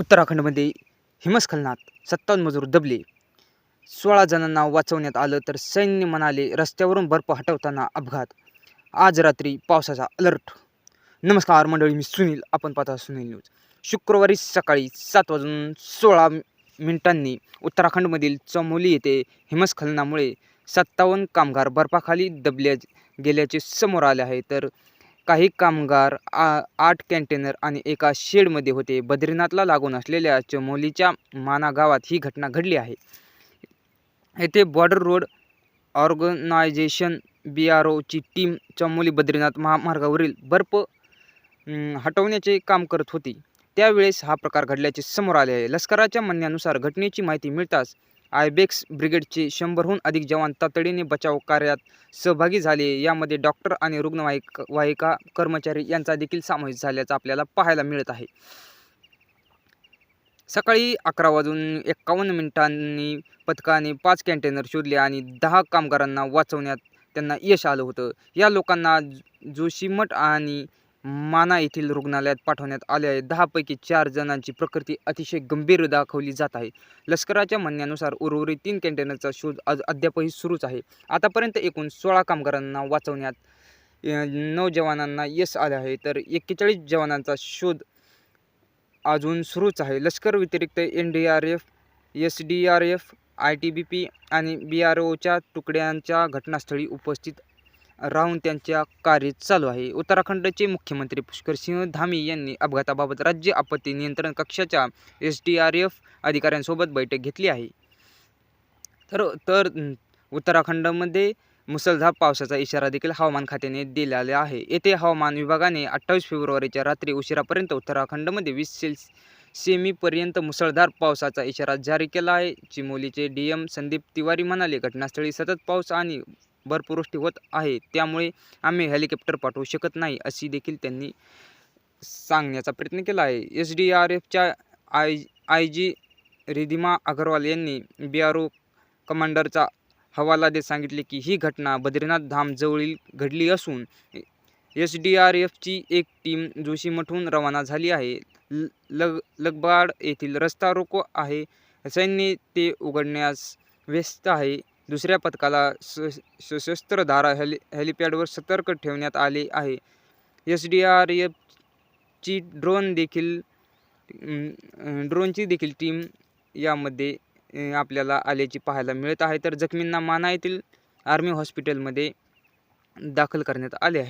उत्तराखंडमध्ये हिमस्खलनात सत्तावन्न मजूर दबले. सोळा जणांना वाचवण्यात आलं तर सैन्य म्हणाले रस्त्यावरून बर्फ हटवताना अपघात. आज रात्री पावसाचा अलर्ट. नमस्कार मंडळी मी सुनील. आपण पाहता सुनील न्यूज. शुक्रवारी सकाळी सात वाजून सोळा मिनिटांनी उत्तराखंडमधील चमोली येथे हिमस्खलनामुळे सत्तावन्न कामगार बर्फाखाली दबल्या गेल्याचे समोर आले आहे. तर काही कामगार आ आठ कंटेनर आणि एका शेडमध्ये होते. बद्रीनाथला लागून असलेल्या चमोलीच्या माना गावात ही घटना घडली आहे. येथे border road organisation B R ओची team Chamoli Badrinath महामार्गावरील बर्फ हटवण्याचे काम करत होती. त्यावेळेस हा प्रकार घडल्याचे समोर आले आहे. लष्कराच्या म्हणण्यानुसार घटनेची माहिती मिळताच आयबेक्स ब्रिगेडचे शंभरहून अधिक जवान तातडीने बचाव कार्यात सहभागी झाले. यामध्ये डॉक्टर आणि रुग्णवाहिक वाहिका कर्मचारी यांचा देखील समावेश झाल्याचं आपल्याला पाहायला मिळत आहे. सकाळी अकरा वाजून एक्कावन्न मिनिटांनी पथकाने पाच कंटेनर शोधले आणि दहा कामगारांना वाचवण्यात त्यांना यश आलं होतं. या लोकांना जोशीमठ आणि माना येथील रुग्णालयात पाठवण्यात आले आहे. दहापैकी चार जणांची प्रकृती अतिशय गंभीर दाखवली जात आहे. लष्कराच्या म्हणण्यानुसार उर्वरित तीन कंटेनरचा शोध आज अद्यापही सुरूच आहे. आतापर्यंत एकूण सोळा कामगारांना वाचवण्यात नऊ जवानांना यश आले आहे. तर एक्केचाळीस जवानांचा शोध अजून सुरूच आहे. लष्कर व्यतिरिक्त N D R F S D R F I T B P आणि बी आर ओच्या तुकड्यांच्या घटनास्थळी उपस्थित राहून त्यांच्या कार्य चालू आहे. उत्तराखंडचे मुख्यमंत्री पुष्कर सिंह धामी यांनी अपघाताबाबत राज्य आपत्ती नियंत्रण कक्षाच्या एस डी आर एफ अधिकाऱ्यांसोबत बैठक घेतली आहे. तर तर उत्तराखंडमध्ये मुसळधार पावसाचा इशारा देखील हवामान खात्याने दिलेला आहे. येथे हवामान विभागाने अठ्ठावीस फेब्रुवारीच्या रात्री उशिरापर्यंत उत्तराखंडमध्ये वीस सेल्स सेमीपर्यंत मुसळधार पावसाचा इशारा जारी केला आहे. चिमोलीचे डी एम संदीप तिवारी म्हणाले घटनास्थळी सतत पाऊस आणि बर्फवृष्टी होत आहे. त्यामुळे आम्ही हेलिकॉप्टर पाठवू शकत नाही अशी देखील त्यांनी सांगण्याचा प्रयत्न केला आहे. एस डी आर एफच्या I I G Ridhima Agarwal यांनी बी आर ओ कमांडरचा हवाला देत सांगितले की ही घटना बद्रीनाथ धामजवळील घडली असून एस डी आर एफची एक टीम जोशीमठून रवाना झाली आहे. ल लग लगबाड येथील रस्ता रोको आहे. सैन्य ते उघडण्यास व्यस्त आहे. दुसऱ्या पथकाला स सशस्त्र धारा हेलि हेलिपॅडवर सतर्क ठेवण्यात आले आहे. एस डी आर एफची ड्रोन देखील ड्रोनची देखील टीम यामध्ये आपल्याला आल्याची पाहायला मिळत आहे. तर जखमींना माना येथील आर्मी हॉस्पिटलमध्ये दाखल करण्यात आले आहे.